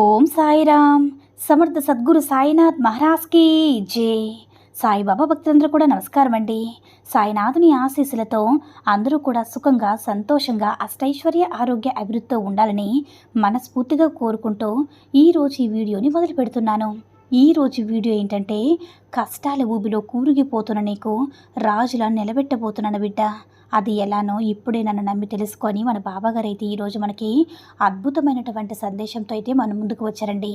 ఓం సాయిరామ్. సమర్థ సద్గురు సాయినాథ్ మహారాజ్కి జై. సాయిబాబా భక్తులందరూ కూడా నమస్కారం అండి. సాయినాథుని ఆశీస్సులతో అందరూ కూడా సుఖంగా సంతోషంగా అష్టైశ్వర్య ఆరోగ్య అభివృద్ధితో ఉండాలని మనస్ఫూర్తిగా కోరుకుంటూ ఈరోజు ఈ వీడియోని మొదలు పెడుతున్నాను. ఈరోజు వీడియో ఏంటంటే కష్టాల ఊబిలో కూరుగిపోతున్న నీకు రాజులా నిలబెట్టబోతున్నాను బిడ్డ. అది ఎలానో ఇప్పుడే నన్ను నమ్మి తెలుసుకొని మన బాబాగారు అయితే ఈరోజు మనకి అద్భుతమైనటువంటి సందేశంతో అయితే మన ముందుకు వచ్చారండి.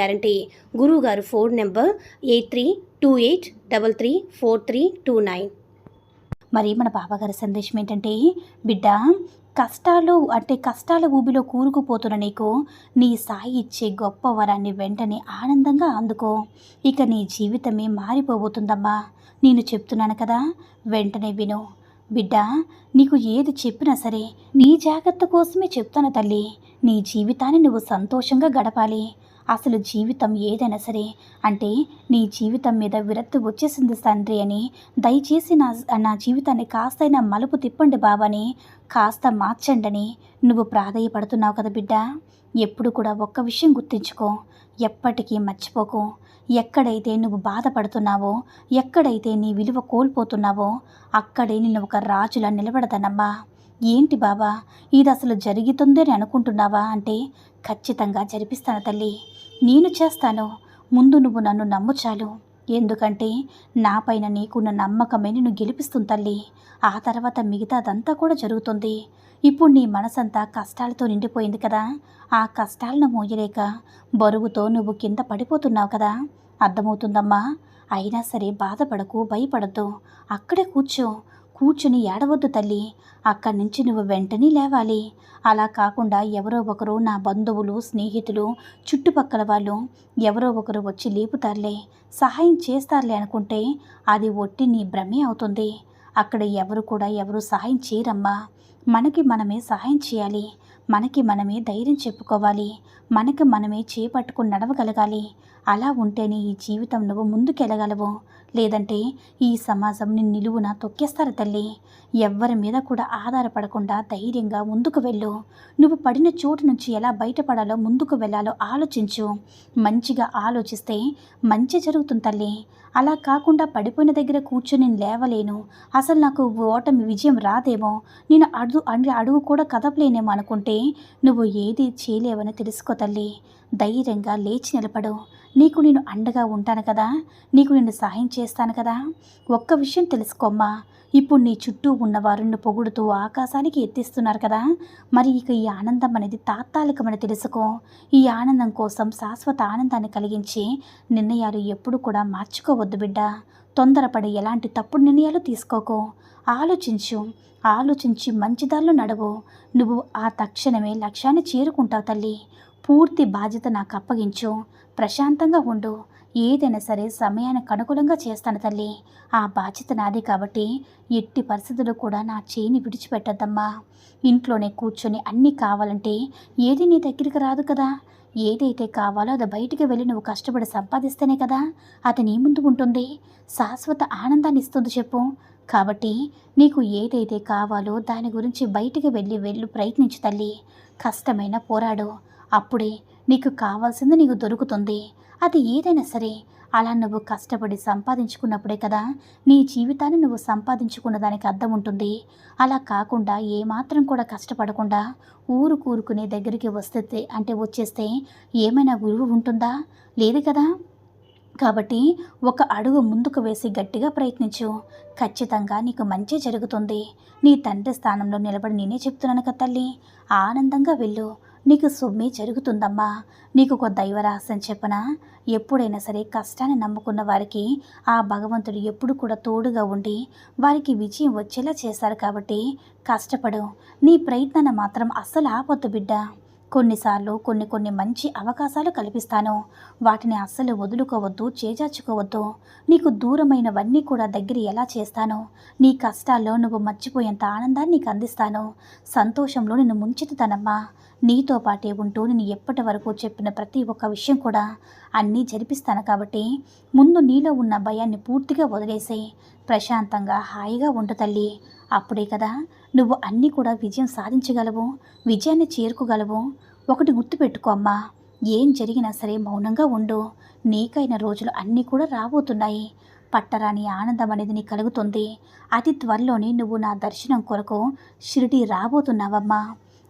గ్యారంటీ. గురువుగారు phone number eight three two eight double three four three two nine. మరి మన బాబాగారి సందేశం ఏంటంటే బిడ్డ కష్టాలు అంటే కష్టాల ఊబిలో కూరుకుపోతున్న నీకు నీ సాయి ఇచ్చే గొప్ప వరాన్ని వెంటనే ఆనందంగా అందుకో. ఇక నీ జీవితమే మారిపోబోతుందమ్మా. నేను చెప్తున్నాను కదా వెంటనే విను. బిడ్డ నీకు ఏది చెప్పినా సరే నీ జాగ్రత్త కోసమే చెప్తాను తల్లి. నీ జీవితాన్ని నువ్వు సంతోషంగా గడపాలి. అసలు జీవితం ఏదైనా సరే అంటే నీ జీవితం మీద విరక్తి వచ్చేసింది తండ్రి అని. దయచేసి నా నా జీవితాన్ని కాస్తైనా మలుపు తిప్పండి బాబాని కాస్త మార్చండని నువ్వు ప్రాధేయపడుతున్నావు కదా బిడ్డ. ఎప్పుడు కూడా ఒక్క విషయం గుర్తుంచుకో. ఎప్పటికీ మర్చిపోకు. ఎక్కడైతే నువ్వు బాధపడుతున్నావో ఎక్కడైతే నీ విలువ కోల్పోతున్నావో అక్కడే నిన్ను ఒక రాజులా నిలబడతానమ్మా. ఏంటి బాబా ఇది అసలు జరుగుతుందని అనుకుంటున్నావా అంటే ఖచ్చితంగా జరిపిస్తాను తల్లి. నేను చేస్తాను. ముందు నువ్వు నన్ను నమ్ము చాలు. ఎందుకంటే నాపైన నీకున్న నమ్మకమే నిన్ను గెలిపిస్తుంది తల్లి. ఆ తర్వాత మిగతాదంతా కూడా జరుగుతుంది. ఇప్పుడు నీ మనసంతా కష్టాలతో నిండిపోయింది కదా? ఆ కష్టాలను మోయలేక బరువుతో నువ్వు కింద పడిపోతున్నావు కదా? అర్థమవుతుందమ్మా. అయినా సరే బాధపడకు భయపడద్దు. అక్కడే కూర్చో. కూర్చుని ఏడవద్దు తల్లి. అక్కడి నుంచి నువ్వు వెంటనే లేవాలి. అలా కాకుండా ఎవరో ఒకరు నా బంధువులు స్నేహితులు చుట్టుపక్కల వాళ్ళు ఎవరో ఒకరు వచ్చి లేపుతారులే. సహాయం చేస్తారులే అనుకుంటే అది ఒట్టి నీ భ్రమే అవుతుంది. అక్కడ ఎవరు కూడా ఎవరు సహాయం చేయరమ్మా. మనకి మనమే సహాయం చేయాలి. మనకి మనమే ధైర్యం చెప్పుకోవాలి. మనకి మనమే చేపట్టుకుని నడవగలగాలి. అలా ఉంటేనే ఈ జీవితం నువ్వు ముందుకెళ్ళగలవు. లేదంటే ఈ సమాజం నిన్ను నిలువున తొక్కేస్తారు తల్లి. ఎవ్వరి మీద కూడా ఆధారపడకుండా ధైర్యంగా ముందుకు వెళ్ళు. నువ్వు పడిన చోటు నుంచి ఎలా బయటపడాలో ముందుకు వెళ్ళాలో ఆలోచించు. మంచిగా ఆలోచిస్తే మంచి జరుగుతుంది తల్లి. అలా కాకుండా పడిపోయిన దగ్గర కూర్చొని నేను లేవలేను. అసలు నాకు ఓటమి విజయం రాదేమో. నేను అడుగు అడుగు కూడా కదపలేనేమో అనుకుంటే నువ్వు ఏది చేయలేవని తెలుసుకో తల్లి. ధైర్యంగా లేచి నిలబడు. నీకు నేను అండగా ఉంటాను కదా. నీకు నేను సహాయం చేస్తాను కదా. ఒక్క విషయం తెలుసుకోమ్మా. ఇప్పుడు నీ చుట్టూ ఉన్నవారు నిన్ను పొగుడుతూ ఆకాశానికి ఎత్తిస్తున్నారు కదా. మరి ఇక ఈ ఆనందం అనేది తాత్కాలికమని తెలుసుకో. ఈ ఆనందం కోసం శాశ్వత ఆనందాన్ని కలిగించే నిర్ణయాలు ఎప్పుడు కూడా మార్చుకోవద్దు బిడ్డ. తొందరపడి ఎలాంటి తప్పుడు నిర్ణయాలు తీసుకోకు. ఆలోచించు. ఆలోచించి మంచిదారిలో నడవు. నువ్వు ఆ తక్షణమే లక్ష్యాన్ని చేరుకుంటావు తల్లి. పూర్తి బాధ్యత నాకు అప్పగించు. ప్రశాంతంగా ఉండు. ఏదైనా సరే సమయానికి అనుకూలంగా చేస్తాను తల్లి. ఆ బాధ్యత నాది కాబట్టి ఎట్టి పరిస్థితుల్లో కూడా నా చేయిని విడిచిపెట్టద్దమ్మా. ఇంట్లోనే కూర్చొని అన్నీ కావాలంటే ఏది నీ దగ్గరికి రాదు కదా. ఏదైతే కావాలో అది బయటికి వెళ్ళి నువ్వు కష్టపడి సంపాదిస్తేనే కదా అది నీ ముందు ఉంటుంది. శాశ్వత ఆనందాన్ని ఇస్తుంది చెప్పు. కాబట్టి నీకు ఏదైతే కావాలో దాని గురించి బయటికి వెళ్ళి వెళ్ళు ప్రయత్నించు తల్లి. కష్టమైన పోరాడు. అప్పుడే నీకు కావాల్సింది నీకు దొరుకుతుంది. అది ఏదైనా సరే అలా నువ్వు కష్టపడి సంపాదించుకున్నప్పుడే కదా నీ జీవితాన్ని నువ్వు సంపాదించుకున్న దానికి అర్థం ఉంటుంది. అలా కాకుండా ఏమాత్రం కూడా కష్టపడకుండా ఊరు కూరుకునే దగ్గరికి వస్తే అంటే వచ్చేస్తే ఏమైనా గురువు ఉంటుందా? లేదు కదా. కాబట్టి ఒక అడుగు ముందుకు వేసి గట్టిగా ప్రయత్నించు. ఖచ్చితంగా నీకు మంచి జరుగుతుంది. నీ తండ్రి స్థానంలో నిలబడి నేనే చెప్తున్నాను కదా తల్లి. ఆనందంగా వెళ్ళు. నీకు సొమ్మే జరుగుతుందమ్మా. నీకు ఒక దైవరహస్యం చెప్పనా? ఎప్పుడైనా సరే కష్టాన్ని నమ్ముకున్న వారికి ఆ భగవంతుడు ఎప్పుడు కూడా తోడుగా ఉండి వారికి విజయం వచ్చేలా చేశారు కాబట్టి కష్టపడు. నీ ప్రయత్నాన్ని మాత్రం అస్సలు ఆపొద్దు బిడ్డ. కొన్నిసార్లు కొన్ని కొన్ని మంచి అవకాశాలు కల్పిస్తాను. వాటిని అస్సలు వదులుకోవద్దు చేజార్చుకోవద్దు. నీకు దూరమైనవన్నీ కూడా దగ్గర ఎలా చేస్తాను? నీ కష్టాల్లో నువ్వు మర్చిపోయేంత ఆనందాన్ని నీకు అందిస్తాను. సంతోషంలో నిన్ను ముంచెత్తుతానమ్మా. నీతో పాటే ఉంటూ నేను ఎప్పటి వరకు చెప్పిన ప్రతి ఒక్క విషయం కూడా అన్నీ జరిపిస్తాను కాబట్టి ముందు నీలో ఉన్న భయాన్ని పూర్తిగా వదిలేసి ప్రశాంతంగా హాయిగా ఉండు తల్లి. అప్పుడే కదా నువ్వు అన్నీ కూడా విజయం సాధించగలవు విజయాన్ని చేరుకోగలవు. ఒకటి గుర్తుపెట్టుకో అమ్మా ఏం జరిగినా సరే మౌనంగా ఉండు. నీకైన రోజులు అన్నీ కూడా రాబోతున్నాయి. పట్టరాని ఆనందం అనేది నీకు కలుగుతుంది. అతి త్వరలోనే నువ్వు నా దర్శనం కొరకు షిరిడి రాబోతున్నావమ్మా.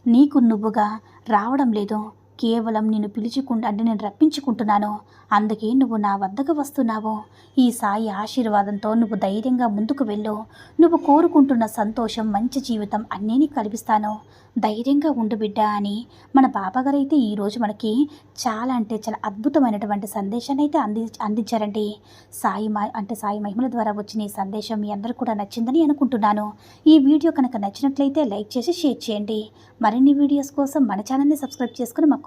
నీకు నువ్వుగా రావడం లేదు. కేవలం నిన్ను పిలుచుకుంటూ అంటే నేను రప్పించుకుంటున్నాను. అందుకే నువ్వు నా వద్దకు వస్తున్నావు. ఈ సాయి ఆశీర్వాదంతో నువ్వు ధైర్యంగా ముందుకు వెళ్ళు. నువ్వు కోరుకుంటున్న సంతోషం మంచి జీవితం అన్నీ నీకు కల్పిస్తాను. ధైర్యంగా ఉండు బిడ్డ అని మన బాబాగారు అయితే ఈరోజు మనకి చాలా అంటే చాలా అద్భుతమైనటువంటి సందేశాన్ని అయితే అంది అందించారండి. సాయి మా అంటే సాయి మహిమల ద్వారా వచ్చిన ఈ సందేశం మీ అందరూ కూడా నచ్చిందని అనుకుంటున్నాను. ఈ వీడియో కనుక నచ్చినట్లయితే లైక్ చేసి షేర్ చేయండి. మరిన్ని వీడియోస్ కోసం మన ఛానల్ని సబ్స్క్రైబ్ చేసుకుని మాకు